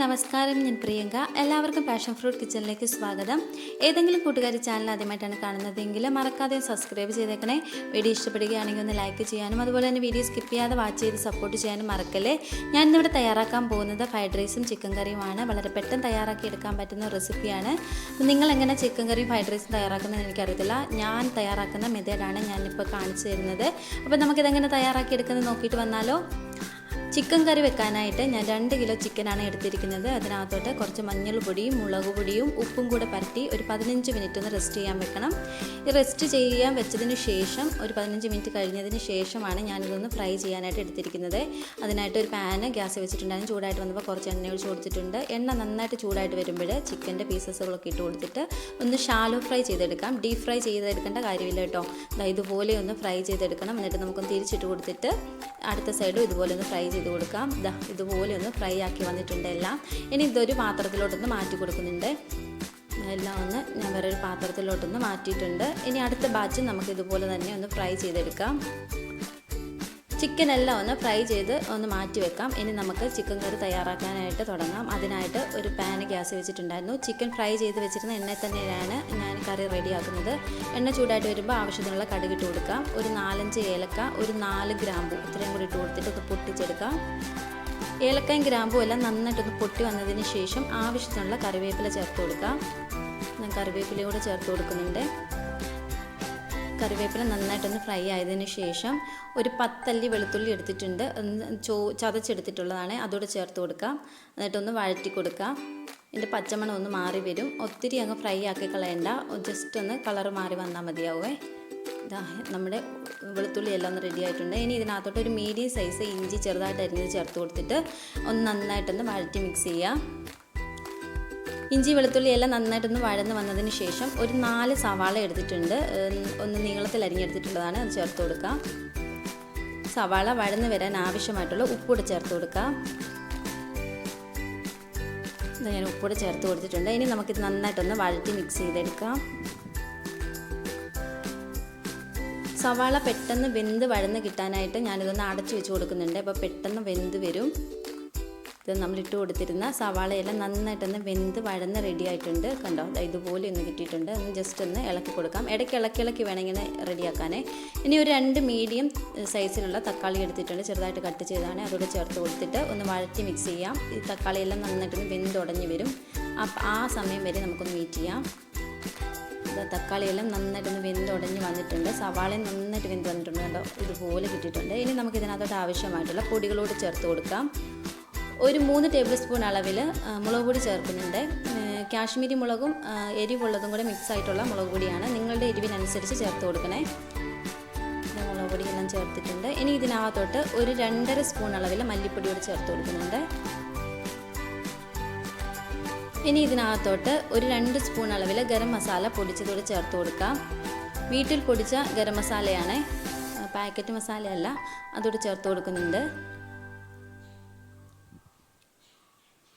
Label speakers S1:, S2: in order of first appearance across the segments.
S1: നമസ്കാരം ഞാൻ പ്രിയങ്ക. എല്ലാവർക്കും പാഷൻ ഫ്രൂട്ട് കിച്ചണിലേക്ക് സ്വാഗതം. ഏതെങ്കിലും കൂട്ടുകാർ ചാനൽ ആദ്യമായിട്ടാണ് കാണുന്നതെങ്കിൽ മറക്കാതെ സബ്സ്ക്രൈബ് ചെയ്തേക്കണേ. വീഡിയോ ഇഷ്ടപ്പെടുകയാണെങ്കിൽ ഒന്ന് ലൈക്ക് ചെയ്യാനും അതുപോലെ തന്നെ വീഡിയോ സ്കിപ്പ് ചെയ്യാതെ വാച്ച് ചെയ്ത് സപ്പോർട്ട് ചെയ്യാനും മറക്കല്ലേ? ഞാൻ ഇന്നിവിടെ തയ്യാറാക്കാൻ പോകുന്നത് ഫ്രൈഡ് റൈസും ചിക്കൻ കറിയുമാണ് വളരെ പെട്ടെന്ന് തയ്യാറാക്കി എടുക്കാൻ പറ്റുന്ന റെസിപ്പിയാണ് നിങ്ങൾ എങ്ങനെ ചിക്കൻ കറിയും ഫ്രൈഡ് റൈസും തയ്യാറാക്കുന്നതെന്ന് എനിക്കറിയത്തില്ല. ഞാൻ തയ്യാറാക്കുന്ന മെത്തേഡാണ് ഞാനിപ്പോൾ കാണിച്ചു തരുന്നത്. അപ്പോൾ നമുക്കിതെങ്ങനെ തയ്യാറാക്കി എടുക്കുന്നത് നോക്കിയിട്ട് വന്നാലോ. ചിക്കൻ കറി വെക്കാനായിട്ട് ഞാൻ രണ്ട് കിലോ ചിക്കനാണ് എടുത്തിരിക്കുന്നത്. അതിനകത്തോട്ട് കുറച്ച് മഞ്ഞൾ പൊടിയും മുളക് പൊടിയും ഉപ്പും കൂടെ പരട്ടി ഒരു പതിനഞ്ച് മിനിറ്റ് ഒന്ന് റെസ്റ്റ് ചെയ്യാൻ വെക്കണം. ഈ റെസ്റ്റ് ചെയ്യാൻ വെച്ചതിന് ശേഷം ഒരു പതിനഞ്ച് മിനിറ്റ് കഴിഞ്ഞതിന് ശേഷമാണ് ഞാനിതൊന്ന് ഫ്രൈ ചെയ്യാനായിട്ട് എടുത്തിരിക്കുന്നത്. അതിനായിട്ട് ഒരു പാന് ഗ്യാസ് വെച്ചിട്ടുണ്ടായിരുന്നു ചൂടായിട്ട് വന്നപ്പോൾ കുറച്ച് എണ്ണ ഒഴിച്ച് കൊടുത്തിട്ടുണ്ട്. എണ്ണ നന്നായിട്ട് ചൂടായിട്ട് വരുമ്പോൾ ചിക്കന്റെ പീസസുകളൊക്കെ ഇട്ട് കൊടുത്തിട്ട് ഒന്ന് ഷാലോ ഫ്രൈ ചെയ്തെടുക്കാം. ഡീപ് ഫ്രൈ ചെയ്തെടുക്കേണ്ട കാര്യമില്ല കേട്ടോ. ഇതുപോലെ ഒന്ന് ഫ്രൈ ചെയ്തെടുക്കണം. എന്നിട്ട് നമുക്കൊന്ന് തിരിച്ചിട്ട് കൊടുത്തിട്ട് അടുത്ത സൈഡും ഇതുപോലെ ഒന്ന് ഫ്രൈ ചെയ്ത് കൊടുക്കാം. ദാ ഇതുപോലെ ഒന്ന് ഫ്രൈ ആക്കി വന്നിട്ടുണ്ട് എല്ലാം. ഇനി ഇതൊരു പാത്രത്തിലോട്ടൊന്ന് മാറ്റി കൊടുക്കുന്നുണ്ട്. എല്ലാം ഒന്ന് ഞാൻ വേറൊരു പാത്രത്തിലോട്ടൊന്ന് മാറ്റിയിട്ടുണ്ട്. ഇനി അടുത്ത ബാച്ച് നമുക്ക് ഇതുപോലെ തന്നെ ഒന്ന് ഫ്രൈ ചെയ്തെടുക്കാം. ചിക്കൻ എല്ലാം ഒന്ന് ഫ്രൈ ചെയ്ത് ഒന്ന് മാറ്റി വെക്കാം. ഇനി നമുക്ക് ചിക്കൻ കറി തയ്യാറാക്കാനായിട്ട് തുടങ്ങാം. അതിനായിട്ട് ഒരു പാന് ഗ്യാസ് വെച്ചിട്ടുണ്ടായിരുന്നു. ചിക്കൻ ഫ്രൈ ചെയ്ത് വെച്ചിരുന്ന എണ്ണ തന്നെയാണ് ഞാൻ കറി റെഡിയാക്കുന്നത്. എണ്ണ ചൂടായിട്ട് വരുമ്പോൾ ആവശ്യത്തിനുള്ള കടുക് ഇട്ട് കൊടുക്കാം. ഒരു നാലഞ്ച് ഏലക്ക ഒരു നാല് ഗ്രാമ്പു ഇത്രയും കൂടി ഇട്ട് കൊടുത്തിട്ട് ഒന്ന് പൊട്ടിച്ചെടുക്കാം. ഏലക്കയും ഗ്രാമ്പും എല്ലാം നന്നായിട്ടൊന്ന് പൊട്ടി വന്നതിന് ശേഷം ആവശ്യത്തിനുള്ള കറിവേപ്പില ചേർത്ത് കൊടുക്കാം. ഞാൻ കറിവേപ്പിലയും കൂടെ ചേർത്ത് കൊടുക്കുന്നുണ്ട്. കറിവേപ്പില നന്നായിട്ടൊന്ന് ഫ്രൈ ആയതിനു ശേഷം ഒരു പത്തല്ലി വെളുത്തുള്ളി എടുത്തിട്ടുണ്ട്. ചോ ചതച്ചെടുത്തിട്ടുള്ളതാണ്. അതോടെ ചേർത്ത് കൊടുക്കാം. എന്നിട്ടൊന്ന് വഴറ്റി കൊടുക്കാം. ഇതിന്റെ പച്ചമണം ഒന്ന് മാറി വരും. ഒത്തിരി അങ്ങ് ഫ്രൈ ആക്കി കളയണ്ട. ജസ്റ്റ് ഒന്ന് കളർ മാറി വന്നാൽ മതിയാവേ. ഇതാ നമ്മുടെ വെളുത്തുള്ളി എല്ലാം ഒന്ന് റെഡി ആയിട്ടുണ്ട്. ഇനി ഇതിനകത്തോട്ട് ഒരു മീഡിയം സൈസ് ഇഞ്ചി ചെറുതായിട്ട് അരിഞ്ഞത് ചേർത്ത് കൊടുത്തിട്ട് ഒന്ന് നന്നായിട്ടൊന്ന് വഴറ്റി മിക്സ് ചെയ്യാം. ഇഞ്ചി വെളുത്തുള്ളി എല്ലാം നന്നായിട്ടൊന്ന് വഴന്ന് വന്നതിന് ശേഷം ഒരു നാല് സവാള എടുത്തിട്ടുണ്ട്. ഒന്ന് നീളത്തിൽ അരിഞ്ഞെടുത്തിട്ടുള്ളതാണ്. അത് ചേർത്ത് കൊടുക്കാം. സവാള വഴന്ന് വരാൻ ആവശ്യമായിട്ടുള്ള ഉപ്പൂടെ ചേർത്ത് കൊടുക്കാം. ഞാൻ ഉപ്പൂടെ ചേർത്ത് കൊടുത്തിട്ടുണ്ട്. ഇനി നമുക്കിത് നന്നായിട്ടൊന്ന് വഴറ്റി മിക്സ് ചെയ്തെടുക്കാം. സവാള പെട്ടെന്ന് വെന്ത് വഴന്ന് കിട്ടാനായിട്ട് ഞാനിതൊന്ന് അടച്ചു വെച്ച് കൊടുക്കുന്നുണ്ട്. അപ്പോൾ പെട്ടെന്ന് വെന്ത് വരും. ഇത് നമ്മൾ ഇട്ട് കൊടുത്തിരുന്ന സവാളയെല്ലാം നന്നായിട്ടൊന്ന് വെന്ത് വഴന്ന് റെഡി ആയിട്ടുണ്ട്. കണ്ടോ? ഇതുപോലെ ഒന്ന് കിട്ടിയിട്ടുണ്ട്. ഒന്ന് ജസ്റ്റ് ഒന്ന് ഇളക്കി കൊടുക്കാം. ഇടയ്ക്ക് ഇളക്കി ഇളക്കി വേണമെങ്കിൽ റെഡി റെഡിയാക്കാനേ ഇനി ഒരു രണ്ട് മീഡിയം സൈസിലുള്ള തക്കാളി എടുത്തിട്ടുണ്ട്. ചെറുതായിട്ട് കട്ട് ചെയ്താണ്. അതോടെ ചേർത്ത് കൊടുത്തിട്ട് ഒന്ന് വഴറ്റി മിക്സ് ചെയ്യാം. ഈ തക്കാളിയെല്ലാം നന്നായിട്ടൊന്ന് ഉടഞ്ഞു വരും. ആ സമയം വരെ നമുക്കൊന്ന് വെയിറ്റ് ചെയ്യാം. തക്കാളിയെല്ലാം നന്നായിട്ടൊന്ന് വെന്തുടഞ്ഞ് വന്നിട്ടുണ്ട്. സവാളയും നന്നായിട്ട് വെന്ത് വന്നിട്ടുണ്ട്. കേട്ടോ ഇതുപോലെ കിട്ടിയിട്ടുണ്ട്. ഇനി നമുക്ക് ഇതിനകത്തോട്ട് ആവശ്യമായിട്ടുള്ള പൊടികളോട് ചേർത്ത് കൊടുക്കാം. ഒരു മൂന്ന് ടേബിൾ സ്പൂൺ അളവിൽ മുളക് പൊടി ചേർക്കുന്നുണ്ട്. കാശ്മീരി മുളകും എരിവുള്ളതും കൂടെ മിക്സ് ആയിട്ടുള്ള മുളക് പൊടിയാണ്. നിങ്ങളുടെ എരിവിനനുസരിച്ച് ചേർത്ത് കൊടുക്കണേ. മുളക് പൊടിയെല്ലാം ചേർത്തിട്ടുണ്ട്. ഇനി ഇതിനകത്തോട്ട് ഒരു രണ്ടര സ്പൂൺ അളവിൽ മല്ലിപ്പൊടി കൂടി ചേർത്ത് കൊടുക്കുന്നുണ്ട്. ഇനി ഇതിനകത്തോട്ട് ഒരു രണ്ട് സ്പൂൺ അളവിൽ ഗരം മസാല പൊടിച്ചതോടെ ചേർത്ത് കൊടുക്കാം. വീട്ടിൽ പൊടിച്ച ഗരം മസാലയാണ് പാക്കറ്റ് മസാലയല്ല അതോട് ചേർത്ത് കൊടുക്കുന്നുണ്ട്.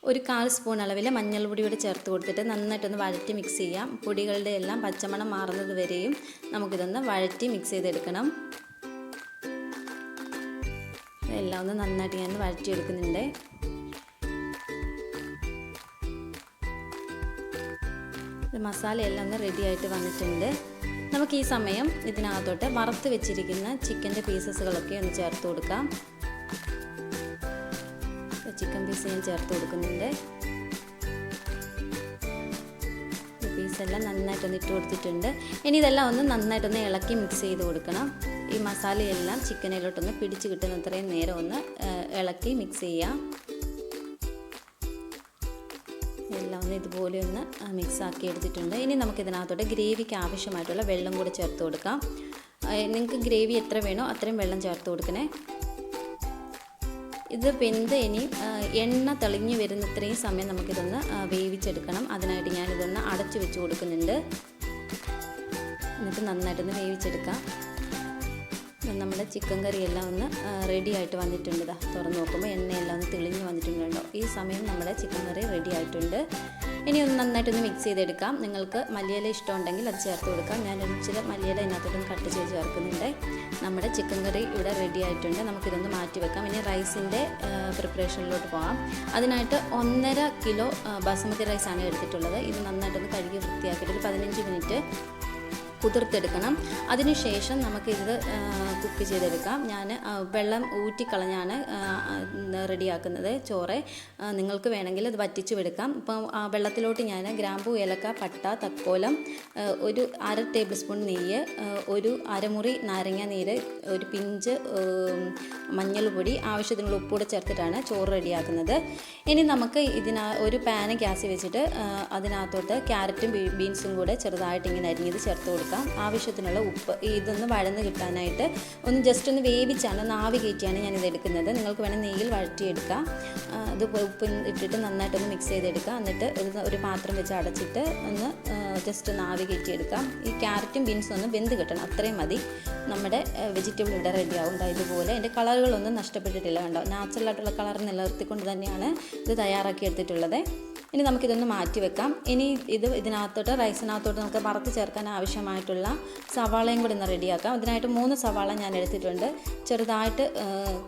S1: ഒരു കാൽ സ്പൂൺ അളവിൽ മഞ്ഞൾപ്പൊടി കൂടി ചേർത്ത് കൊടുത്തിട്ട് നന്നായിട്ടൊന്ന് വഴറ്റി മിക്സ് ചെയ്യാം. പൊടികളുടെ എല്ലാം പച്ചമണം മാറുന്നത് വരെയും നമുക്കിതൊന്ന് വഴറ്റി മിക്സ് ചെയ്തെടുക്കണം. എല്ലാം ഒന്ന് നന്നായിട്ട് ഞാൻ വഴറ്റിയെടുക്കുന്നുണ്ട്. മസാലയെല്ലാം ഒന്ന് റെഡി ആയിട്ട് വന്നിട്ടുണ്ട്. നമുക്ക് ഈ സമയം ഇതിനകത്തോട്ട് വറുത്ത് വെച്ചിരിക്കുന്ന ചിക്കന്റെ പീസസുകളൊക്കെ ഒന്ന് ചേർത്ത് കൊടുക്കാം. ചിക്കൻ പീസ് ഞാൻ ചേർത്ത് കൊടുക്കുന്നുണ്ട്. പീസെല്ലാം നന്നായിട്ടൊന്ന് ഇട്ട് കൊടുത്തിട്ടുണ്ട്. ഇനി ഇതെല്ലാം ഒന്ന് നന്നായിട്ടൊന്ന് ഇളക്കി മിക്സ് ചെയ്ത് കൊടുക്കണം. ഈ മസാലയെല്ലാം ചിക്കനിലോട്ടൊന്ന് പിടിച്ച് കിട്ടുന്ന അത്രയും നേരം ഒന്ന് ഇളക്കി മിക്സ് ചെയ്യാം. എല്ലാം ഒന്ന് ഇതുപോലെ ഒന്ന് മിക്സ് ആക്കി എടുത്തിട്ടുണ്ട്. ഇനി നമുക്ക് ഇതിനകത്തോട്ട് ഗ്രേവിക്ക് ആവശ്യമായിട്ടുള്ള വെള്ളം കൂടി ചേർത്ത് കൊടുക്കാം. നിങ്ങൾക്ക് ഗ്രേവി എത്ര വേണോ അത്രയും വെള്ളം ചേർത്ത് കൊടുക്കണേ. ഇത് വെന്ത് ഇനി എണ്ണ തെളിഞ്ഞ് വരുന്ന ഇത്രയും സമയം നമുക്കിതൊന്ന് വേവിച്ചെടുക്കണം. അതിനായിട്ട് ഞാനിതൊന്ന് അടച്ചു വെച്ച് കൊടുക്കുന്നുണ്ട്. എന്നിട്ട് നന്നായിട്ടൊന്ന് വേവിച്ചെടുക്കാം. നമ്മുടെ ചിക്കൻ കറിയെല്ലാം ഒന്ന് റെഡി ആയിട്ട് വന്നിട്ടുണ്ട്. തുറന്ന് നോക്കുമ്പോൾ എണ്ണയെല്ലാം ഒന്ന് തെളിഞ്ഞ് വന്നിട്ടുണ്ട് ഈ സമയം നമ്മുടെ ചിക്കൻ കറി റെഡി ആയിട്ടുണ്ട്. ഇനി ഒന്ന് നന്നായിട്ടൊന്ന് മിക്സ് ചെയ്തെടുക്കാം. നിങ്ങൾക്ക് മല്ലിയില ഇഷ്ടമുണ്ടെങ്കിൽ അത് ചേർത്ത് കൊടുക്കാം. ഞാൻ ഇച്ചിരി മല്ലിയില ഇതിനകത്തോട്ടൊന്ന് കട്ട് ചെയ്ത് ചേർക്കുന്നുണ്ട്. നമ്മുടെ ചിക്കൻ കറി ഇവിടെ റെഡി ആയിട്ടുണ്ട്. നമുക്കിതൊന്ന് മാറ്റി വെക്കാം. ഇനി റൈസിന്റെ പ്രിപ്പറേഷനിലോട്ട് പോകാം അതിനായിട്ട് ഒന്നര കിലോ ബാസുമതി റൈസാണ് എടുത്തിട്ടുള്ളത്. ഇത് നന്നായിട്ടൊന്ന് കഴുകി വൃത്തിയാക്കിയിട്ട് ഒരു പതിനഞ്ച് മിനിറ്റ് കുതിർത്തെടുക്കണം. അതിനുശേഷം നമുക്കിത് കുക്ക് ചെയ്തെടുക്കാം. ഞാൻ വെള്ളം ഊറ്റിക്കളഞ്ഞാണ് റെഡിയാക്കുന്നത് ചോറ്. നിങ്ങൾക്ക് വേണമെങ്കിൽ അത് വറ്റിച്ചു എടുക്കാം ആ വെള്ളത്തിലോട്ട് ഞാൻ ഗ്രാമ്പു ഏലക്ക പട്ട തക്കോലം ഒരു അര ടേബിൾ സ്പൂൺ നെയ്യ് ഒരു അരമുറി നാരങ്ങ നീര് ഒരു പിഞ്ച് മഞ്ഞൾപ്പൊടി ആവശ്യത്തിനുള്ള ഉപ്പൂടെ ചേർത്തിട്ടാണ് ചോറ് റെഡിയാക്കുന്നത്. ഇനി നമുക്ക് ഇതിനാ ഒരു പാന് ഗ്യാസ് വെച്ചിട്ട് അതിനകത്തോട്ട് ക്യാരറ്റും ബീൻസും കൂടെ ചെറുതായിട്ട് ഇങ്ങനെ അരിഞ്ഞത് ചേർത്ത് കൊടുക്കാം. ആവശ്യത്തിനുള്ള ഉപ്പ് ഇതൊന്ന് വഴന്ന് കിട്ടാനായിട്ട് ഒന്ന് ജസ്റ്റ് ഒന്ന് വേവിച്ചാണ് ഒന്ന് ആവി കയറ്റിയാണ് ഞാൻ ഇത് എടുക്കുന്നത്. നിങ്ങൾക്ക് വേണമെങ്കിൽ നെയ്യിൽ വഴറ്റിയെടുക്കാം. അത് ഉപ്പ് ഇട്ടിട്ട് നന്നായിട്ടൊന്ന് മിക്സ് ചെയ്തെടുക്കാം. എന്നിട്ട് ഒരു പാത്രം വെച്ച് അടച്ചിട്ട് ഒന്ന് ജസ്റ്റ് ഒന്ന് ആവി കയറ്റിയെടുക്കാം. ഈ ക്യാരറ്റും ബീൻസും ഒന്ന് വെന്ത് കിട്ടണം. അത്രയും മതി. നമ്മുടെ വെജിറ്റബിൾ ഇവിടെ റെഡി ആവും. ദാ ഇതുപോലെ. എന്റെ കളറുകളൊന്നും നഷ്ടപ്പെട്ടിട്ടില്ല കണ്ടോ? നാച്ചുറൽ ആയിട്ടുള്ള കളർ നിലനിർത്തിക്കൊണ്ട് തന്നെയാണ് ഇത് തയ്യാറാക്കി എടുത്തിട്ടുള്ളത്. ഇനി നമുക്കിതൊന്ന് മാറ്റി വെക്കാം. ഇനി ഇത് ഇതിനകത്തോട്ട് റൈസിനകത്തോട്ട് നമുക്ക് വറുത്ത് ചേർക്കാൻ ആവശ്യമായിട്ടുള്ള സവാളയും കൂടി ഒന്ന് റെഡിയാക്കാം. ഇതിനായിട്ട് മൂന്ന് സവാള ഞാൻ എടുത്തിട്ടുണ്ട്. ചെറുതായിട്ട്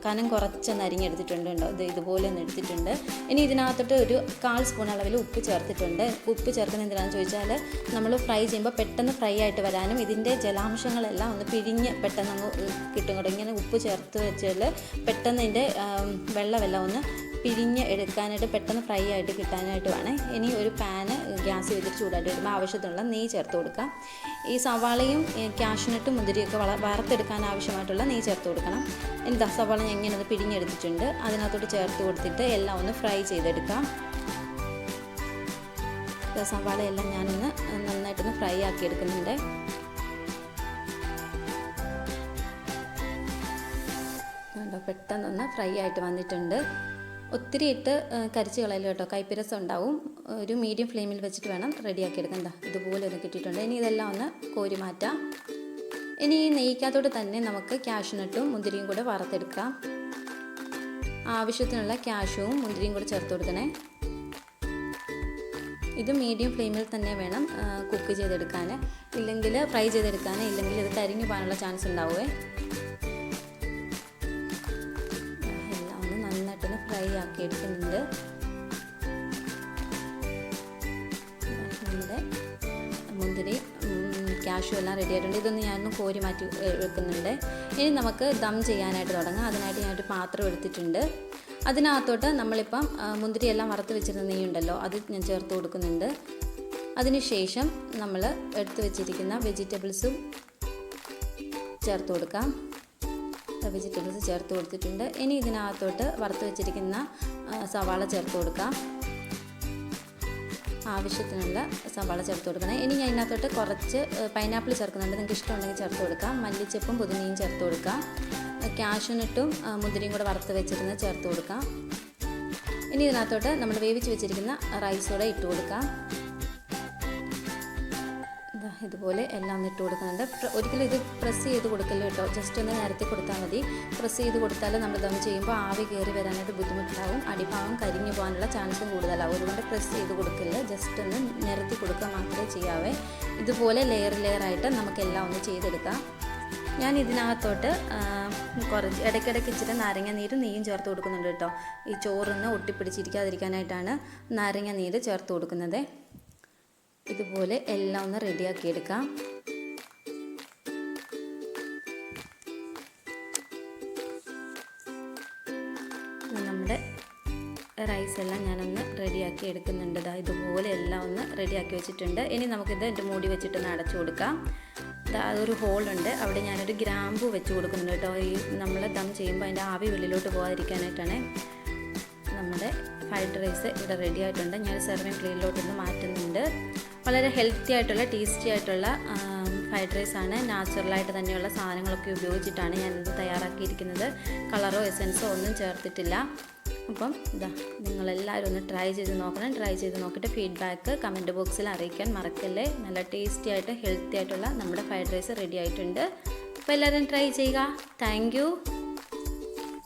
S1: കനം കുറച്ചൊന്ന് അരിഞ്ഞെടുത്തിട്ടുണ്ട് കേട്ടോ. ഇത് ഇതുപോലെ ഒന്ന് എടുത്തിട്ടുണ്ട്. ഇനി ഇതിനകത്തോട്ട് ഒരു കാൽ സ്പൂൺ അളവിൽ ഉപ്പ് ചേർത്തിട്ടുണ്ട്. ഉപ്പ് ചേർക്കുന്ന എന്തിനാണെന്ന് ചോദിച്ചാൽ നമ്മൾ ഫ്രൈ ചെയ്യുമ്പോൾ പെട്ടെന്ന് ഫ്രൈ ആയിട്ട് വരാനും ഇതിന്റെ ജലാംശങ്ങളെല്ലാം ഒന്ന് പിഴിഞ്ഞ് പെട്ടെന്ന് കിട്ടും കേട്ടോ. ഇങ്ങനെ ഉപ്പ് ചേർത്ത് വെച്ചാൽ പെട്ടെന്ന് ഇതിന്റെ വെള്ളമെല്ലാം ഒന്ന് പിരിഞ്ഞ് എടുക്കാനായിട്ട് പെട്ടെന്ന് ഫ്രൈ ആയിട്ട് കിട്ടാനായിട്ട് വേണേ. ഇനി ഒരു പാന് ഗ്യാസ് വെച്ചിട്ട് ചൂടായിട്ട് വരുമ്പോൾ ആവശ്യത്തിനുള്ള നെയ്യ് ചേർത്ത് കൊടുക്കാം ഈ സവാളയും ക്യാഷ്നട്ടും മുന്തിരിയൊക്കെ വള വറുത്തെടുക്കാൻ ആവശ്യമായിട്ടുള്ള നെയ്യ് ചേർത്ത് കൊടുക്കണം. ഇനി സവാള ഞാൻ ഇങ്ങനെ ഒന്ന് പിഴിഞ്ഞെടുത്തിട്ടുണ്ട്. അതിനകത്തോട്ട് ചേർത്ത് കൊടുത്തിട്ട് എല്ലാം ഒന്ന് ഫ്രൈ ചെയ്തെടുക്കാം. സവാള എല്ലാം ഞാനൊന്ന് നന്നായിട്ടൊന്ന് ഫ്രൈ ആക്കി എടുക്കുന്നുണ്ട് പെട്ടെന്നൊന്ന് ഫ്രൈ ആയിട്ട് വന്നിട്ടുണ്ട്. ഒത്തിരി ഇട്ട് കരിച്ച് കളയൽ കേട്ടോ. കൈപ്പിരസം ഉണ്ടാവും. ഒരു മീഡിയം ഫ്ലെയിമിൽ വെച്ചിട്ട് വേണം റെഡിയാക്കി എടുക്കാൻ ദാ ഇതുപോലെ ഒന്ന് കിട്ടിയിട്ടുണ്ട്. ഇനി ഇതെല്ലാം ഒന്ന് കോരി മാറ്റാം. ഇനി ഈ നെയ്ക്കകത്തോട്ട് തന്നെ നമുക്ക് ക്യാഷ്നട്ടും മുന്തിരിയും കൂടെ വറുത്തെടുക്കാം. ആവശ്യത്തിനുള്ള ക്യാഷുവും മുന്തിരിയും കൂടെ ചേർത്ത് കൊടുക്കണേ. ഇത് മീഡിയം ഫ്ലെയിമിൽ തന്നെ വേണം കുക്ക് ചെയ്തെടുക്കാൻ ഇല്ലെങ്കിൽ ഫ്രൈ ചെയ്തെടുക്കാൻ ഇല്ലെങ്കിൽ ഇത് കരിഞ്ഞു പോകാനുള്ള ചാൻസ് ഉണ്ടാവുമേ ആക്കി എടുക്കുന്നുണ്ട് നമ്മുടെ മുന്തിരി ക്യാഷു എല്ലാം റെഡി ആയിട്ടുണ്ട്. ഇതൊന്ന് ഞാനൊന്ന് കോരി മാറ്റി വെക്കുന്നുണ്ട്. ഇനി നമുക്ക് ദം ചെയ്യാനായിട്ട് തുടങ്ങാം. അതിനായിട്ട് ഞാനൊരു പാത്രം എടുത്തിട്ടുണ്ട്. അതിനകത്തോട്ട് നമ്മളിപ്പം മുന്തിരിയെല്ലാം വറുത്ത് വെച്ചിരുന്ന നെയ്യുണ്ടല്ലോ അത് ഞാൻ ചേർത്ത് കൊടുക്കുന്നുണ്ട്. അതിനുശേഷം നമ്മൾ എടുത്ത് വെച്ചിരിക്കുന്ന വെജിറ്റബിൾസും ചേർത്ത് കൊടുക്കാം. വെജിറ്റബിൾസ് ചേർത്ത് കൊടുത്തിട്ടുണ്ട്. ഇനി ഇതിനകത്തോട്ട് വറുത്ത് വെച്ചിരിക്കുന്ന സവാള ചേർത്ത് കൊടുക്കാം. ആവശ്യത്തിനുള്ള സവാള ചേർത്ത് കൊടുക്കണം ഇനി ഞാൻ ഇതിനകത്തോട്ട് കുറച്ച് പൈനാപ്പിൾ ചേർക്കുന്നുണ്ട്. നിങ്ങൾക്ക് ഇഷ്ടമുണ്ടെങ്കിൽ ചേർത്ത് കൊടുക്കാം. മല്ലിച്ചപ്പും പുതിനയും ചേർത്ത് കൊടുക്കാം. ക്യാഷ്യൂനട്ടും മുന്തിരിയും കൂടെ വറുത്ത് വെച്ചിരുന്ന് ചേർത്ത് കൊടുക്കാം. ഇനി ഇതിനകത്തോട്ട് നമ്മൾ വേവിച്ച് വെച്ചിരിക്കുന്ന റൈസ് കൂടെ ഇട്ട് കൊടുക്കാം. ഇതുപോലെ എല്ലാം ഇട്ട് കൊടുക്കുന്നുണ്ട്. ഒരിക്കലും ഇത് പ്രസ് ചെയ്ത് കൊടുക്കല്ലോ കേട്ടോ. ജസ്റ്റ് ഒന്ന് നേരത്തെ കൊടുത്താൽ മതി. പ്രസ് ചെയ്ത് കൊടുത്താൽ നമ്മൾ ദം ചെയ്യുമ്പോൾ ആവി കയറി വരാനായിട്ട് ബുദ്ധിമുട്ടുണ്ടാവും. അടിഭാഗം കരിഞ്ഞു പോകാനുള്ള ചാൻസും കൂടുതലാവും. അതുകൊണ്ട് പ്രസ് ചെയ്ത് കൊടുക്കില്ല. ജസ്റ്റ് ഒന്ന് നിരത്തി കൊടുക്കുക മാത്രമേ ചെയ്യാവേ. ഇതുപോലെ ലെയർ ലെയർ ആയിട്ട് നമുക്കെല്ലാം ഒന്ന് ചെയ്തെടുക്കാം. ഞാൻ ഇതിനകത്തോട്ട് കുറച്ച് ഇടയ്ക്കിടയ്ക്ക് ഇച്ചിരി നാരങ്ങ നീരും നെയ്യും ചേർത്ത് കൊടുക്കുന്നുണ്ട് കേട്ടോ. ഈ ചോറിന് ഒട്ടിപ്പിടിച്ചിരിക്കാതിരിക്കാനായിട്ടാണ് നാരങ്ങ നീര് ചേർത്ത് കൊടുക്കുന്നത്. ഇതുപോലെ എല്ലാം ഒന്ന് റെഡിയാക്കി എടുക്കാം. നമ്മുടെ റൈസ് എല്ലാം ഞാനൊന്ന് റെഡിയാക്കി എടുക്കുന്നുണ്ട്. ഇതാ ഇതുപോലെ എല്ലാം ഒന്ന് റെഡിയാക്കി വെച്ചിട്ടുണ്ട്. ഇനി നമുക്കിത് എന്റെ മൂടി വെച്ചിട്ടൊന്ന് അടച്ചു കൊടുക്കാം. അതൊരു ഹോളുണ്ട് അവിടെ ഞാനൊരു ഗ്രാമ്പു വെച്ച് കൊടുക്കുന്നുണ്ട് കേട്ടോ. ഈ നമ്മൾ ദം ചെയ്യുമ്പോൾ അതിന്റെ ആവി വെളിയിലോട്ട് പോകാതിരിക്കാനായിട്ടാണ് നമ്മുടെ ഫ്രൈഡ് റൈസ് ഇവിടെ റെഡി ആയിട്ടുണ്ട്. ഞാൻ സെർവിങ് പ്ലേറ്റിലോട്ടൊന്ന് മാറ്റുന്നുണ്ട്. വളരെ ഹെൽത്തി ആയിട്ടുള്ള ടേസ്റ്റി ആയിട്ടുള്ള ഫ്രൈഡ് റൈസ് ആണ്. നാച്ചുറലായിട്ട് തന്നെയുള്ള സാധനങ്ങളൊക്കെ ഉപയോഗിച്ചിട്ടാണ് ഞാനിത് തയ്യാറാക്കിയിരിക്കുന്നത്. കളറോ എസൻസോ ഒന്നും ചേർത്തിട്ടില്ല. അപ്പം ഇതാ നിങ്ങളെല്ലാവരും ഒന്ന് ട്രൈ ചെയ്ത് നോക്കണം. ട്രൈ ചെയ്ത് നോക്കിയിട്ട് ഫീഡ്ബാക്ക് കമന്റ് ബോക്സിൽ അറിയിക്കാൻ മറക്കല്ലേ. നല്ല ടേസ്റ്റി ആയിട്ട് ഹെൽത്തി ആയിട്ടുള്ള നമ്മുടെ ഫ്രൈഡ് റൈസ് റെഡി ആയിട്ടുണ്ട്. അപ്പോൾ എല്ലാവരും ട്രൈ ചെയ്യുക. താങ്ക്